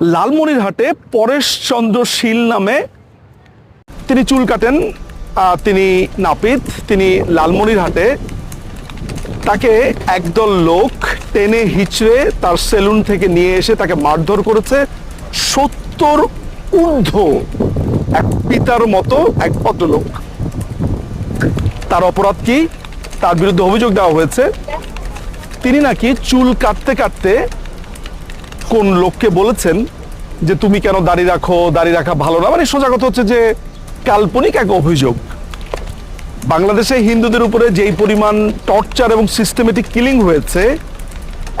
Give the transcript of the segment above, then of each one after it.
লালমনিরহাটে পরেশচন্দ্র শীল নামে তিনি চুল কাটেন তিনি নাপিত, তিনি লালমনিরহাটে। তাকে একদল লোক টেনে হিচড়ে তার সেলুন থেকে নিয়ে এসে তাকে মারধর করেছে। সত্তর ঊর্ধ্ব এক পিতার মতো এক ভদ্রলোক। তার অপরাধ কি? তার বিরুদ্ধে অভিযোগ দেওয়া হয়েছে। তিনি নাকি চুল কাটতে কাটতে কোন লোককে বলেছেন যে তুমি কেন দাড়ি রাখো, দাড়ি রাখা ভালো না? মানে সোজা কথা হচ্ছে যে কাল্পনিক এক অভিযোগ। বাংলাদেশে হিন্দুদের উপরে যেই পরিমাণ টর্চার এবং সিস্টেমেটিক কিলিং হয়েছে,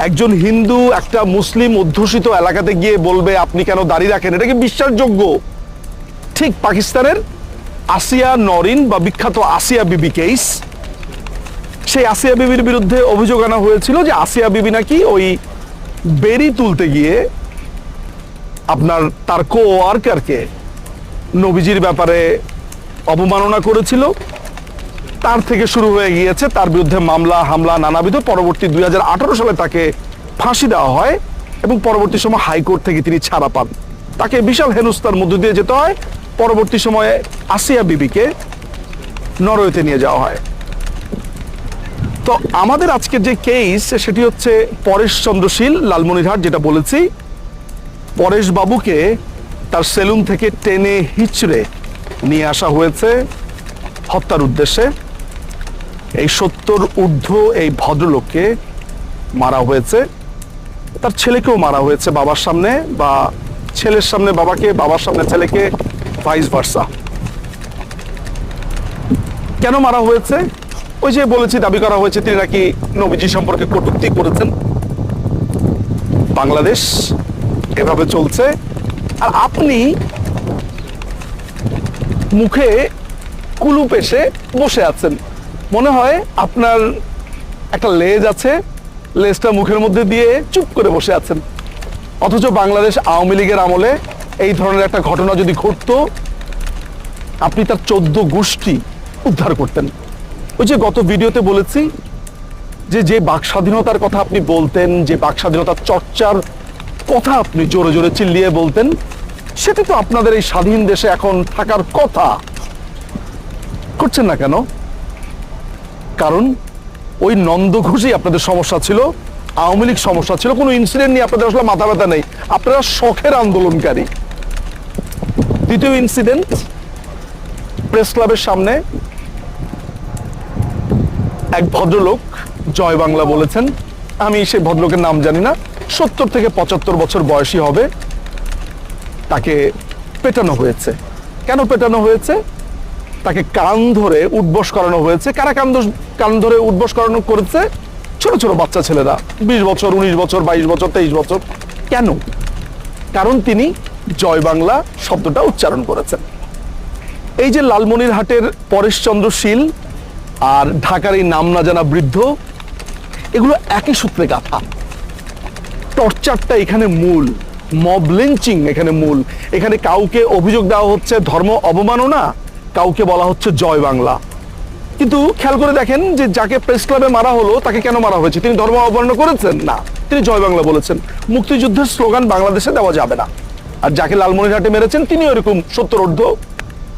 একজন হিন্দু একটা মুসলিম অধ্যুষিত এলাকাতে গিয়ে বলবে, আপনি কেন দাড়ি রাখেন? এটা কি বিশ্বাসযোগ্য? ঠিক পাকিস্তানের আসিয়া নরিন বা বিখ্যাত আসিয়া বিবি কেস, সেই আসিয়া বিবির বিরুদ্ধে অভিযোগ আনা হয়েছিল যে আসিয়া বিবি নাকি ওই বেরি তুলতে গিয়ে আপনার তার কো ওয়ার্কারকে নবীজির ব্যাপারে অবমাননা করেছিল। তার থেকে শুরু হয়ে গিয়েছে তার বিরুদ্ধে মামলা, হামলা নানাবিধ। পরবর্তী দুই হাজার আঠারো সালে তাকে ফাঁসি দেওয়া হয় এবং পরবর্তী সময় হাইকোর্ট থেকে তিনি ছাড়া পান। তাকে বিশাল হেনস্থার মধ্য দিয়ে যেতে হয়। পরবর্তী সময়ে আসিয়া বিবিকে নরওয়েতে নিয়ে যাওয়া হয়। তো আমাদের আজকের যে কেস সেটি হচ্ছে পরেশ চন্দ্রশীল, লালমনিরহাট, যেটা বলেছি। পরেশ বাবুকে তার সেলুন থেকে টেনে হিচড়ে নিয়ে আসা হয়েছে হত্যার উদ্দেশ্যে। এই সত্তর ঊর্ধ্ব এই ভদ্রলোককে মারা হয়েছে। তার ছেলেকেও মারা হয়েছে বাবার সামনে বা ছেলের সামনে বাবাকে, বাবার সামনে ছেলেকে ভাইস ভার্সা কেন মারা হয়েছে? ওই যে বলেছি, দাবি করা হয়েছে, তিনি নাকি নবীজি সম্পর্কে কটূক্তি করেছেন। বাংলাদেশ এভাবে চলছে। আর আপনি মুখে কুলুপ এসে বসে আছেন। মনে হয় আপনার একটা লেজ আছে, লেজটা মুখের মধ্যে দিয়ে চুপ করে বসে আছেন। অথচ বাংলাদেশ আওয়ামী লীগের আমলে এই ধরনের একটা ঘটনা যদি ঘটতো, আপনি তার চোদ্দ গোষ্ঠী উদ্ধার করতেন। ওই যে গত ভিডিওতে বলেছি যে যে বাক স্বাধীনতার কথা আপনি বলতেন, যে বাক স্বাধীনতার চর্চার কথা আপনি জোরে জোরে চিল্লিয়ে বলতেন, সেটা তো আপনাদের এই স্বাধীন দেশে এখন থাকার কথা। করছেন না কেন? কারণ ওই নন্দ ঘোষই আপনাদের সমস্যা ছিল, আওয়ামী লীগ সমস্যা ছিল, কোনো ইনসিডেন্ট নিয়ে আপনাদের আসলে মাথা ব্যথা নেই। আপনারা শখের আন্দোলনকারী। দ্বিতীয় ইনসিডেন্ট প্রেস ক্লাবের সামনে এক ভদ্রলোক জয় বাংলা বলেছেন। আমি সেই ভদ্রলোকের নাম জানি না। সত্তর থেকে পঁচাত্তর বছর বয়সী হবে। তাকে পেটানো হয়েছে। কেন পেটানো হয়েছে? তাকে কান ধরে উঠবস করানো হয়েছে। কারা কান কান ধরে উঠবস করানো করেছে? ছোট ছোট বাচ্চা ছেলেরা। বিশ বছর, উনিশ বছর, বাইশ বছর, তেইশ বছর। কেন? কারণ তিনি জয় বাংলা শব্দটা উচ্চারণ করেছেন। এই যে লালমনিরহাটের পরেশচন্দ্র শীল আর ঢাকার এই নাম না জানা বৃদ্ধ, এগুলো একই সূত্রে গাথা। টর্চারটা এখানে মূল, মব লিঞ্চিং এখানে মূল। এখানে কাউকে অভিযোগ দেওয়া হচ্ছে ধর্ম অবমাননা কাউকে বলা হচ্ছে জয় বাংলা। কিন্তু খেয়াল করে দেখেন যে যাকে প্রেস ক্লাবে মারা হলো, তাকে কেন মারা হয়েছে? তিনি ধর্ম অবমাননা করেছেন? না, তিনি জয় বাংলা বলেছেন। মুক্তিযুদ্ধের স্লোগান বাংলাদেশে দেওয়া যাবে না। আর যাকে লালমনিরহাটে মেরেছেন তিনি ওরকম সত্তর ঊর্ধ্ব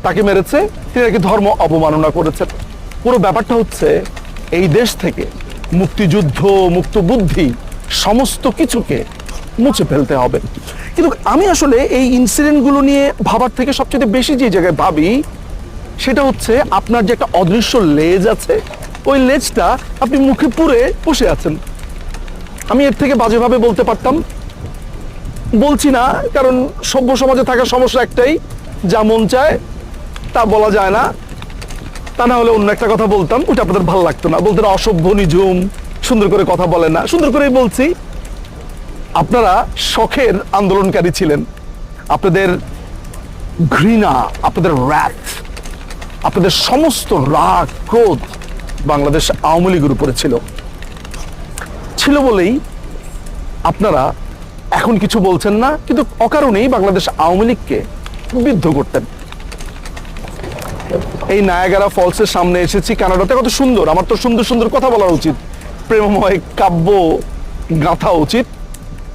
তাকে মেরেছে, তিনি নাকি ধর্ম অবমাননা করেছেন। পুরো ব্যাপারটা হচ্ছে এই দেশ থেকে মুক্তিযুদ্ধ মুক্ত বুদ্ধি সমস্ত কিছুকে মুছে ফেলতে হবে। কিন্তু আমি আসলে এই ইনসিডেন্টগুলো নিয়ে ভাবার থেকে সবচেয়ে বেশি যে জায়গায় ভাবি, সেটা হচ্ছে আপনার যে একটা অদৃশ্য লেজ আছে, ওই লেজটা আপনি মুখে পুরে বসে আছেন। আমি এর থেকে বাজেভাবে বলতে পারতাম। বলছি না, কারণ সভ্য সমাজে থাকার সমস্যা একটাই, যা মন চায় তা বলা যায় না। তা না হলে অন্য একটা কথা বলতাম, ওটা আপনাদের ভালো লাগতো না। বলতেন অসভ্য, নিঝুম, সুন্দর করে কথা বলে না। সুন্দর করেই বলছি, আপনারা শখের আন্দোলনকারী ছিলেন। আপনাদের ঘৃণা, আপনাদের র্যাথ আপনাদের সমস্ত রাগ, ক্রোধ বাংলাদেশ আওয়ামী লীগের উপরে ছিল। ছিল বলেই আপনারা এখন কিছু বলছেন না, কিন্তু অকারণেই বাংলাদেশ আওয়ামী লীগকে বিদ্ধ করতেন। এই নায়াগারা ফলসের সামনে এসেছি কানাডাতে। কত সুন্দর, আমার তো সুন্দর সুন্দর কথা বলা উচিত। প্রেমময় কাব্য গাঁথা উচিত,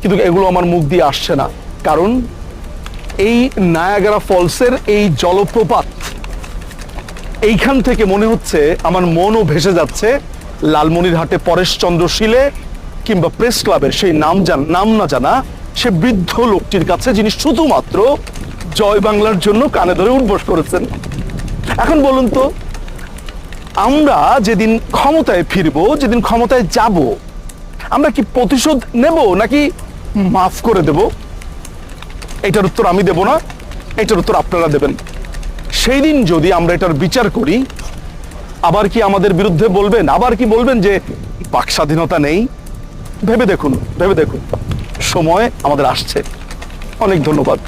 কিন্তু এগুলো আমার মুখ দিয়ে আসছে না। কারণ এই নায়াগারা ফলসের এই জলপ্রপাত, এইখান থেকে মনে হচ্ছে আমার মনও ভেসে যাচ্ছে লালমনিরহাটে পরেশচন্দ্র শিলে কিংবা প্রেস ক্লাবের সেই নাম জান, নাম না জানা সে বৃদ্ধ লোকটির কাছে যিনি শুধুমাত্র জয় বাংলার জন্য কানে ধরে উঠবস করেছেন। এখন বলুন তো, আমরা যেদিন ক্ষমতায় ফিরবো, যেদিন ক্ষমতায় যাব, আমরা কি প্রতিশোধ নেব নাকি মাফ করে দেব? এটার উত্তর আমি দেব না, এটার উত্তর আপনারা দেবেন। সেই দিন যদি আমরা এটার বিচার করি, আবার কি আমাদের বিরুদ্ধে বলবেন? আবার কি বলবেন যে বাক স্বাধীনতা নেই? ভেবে দেখুন ভেবে দেখুন। সময় আমাদের আসছে। অনেক ধন্যবাদ।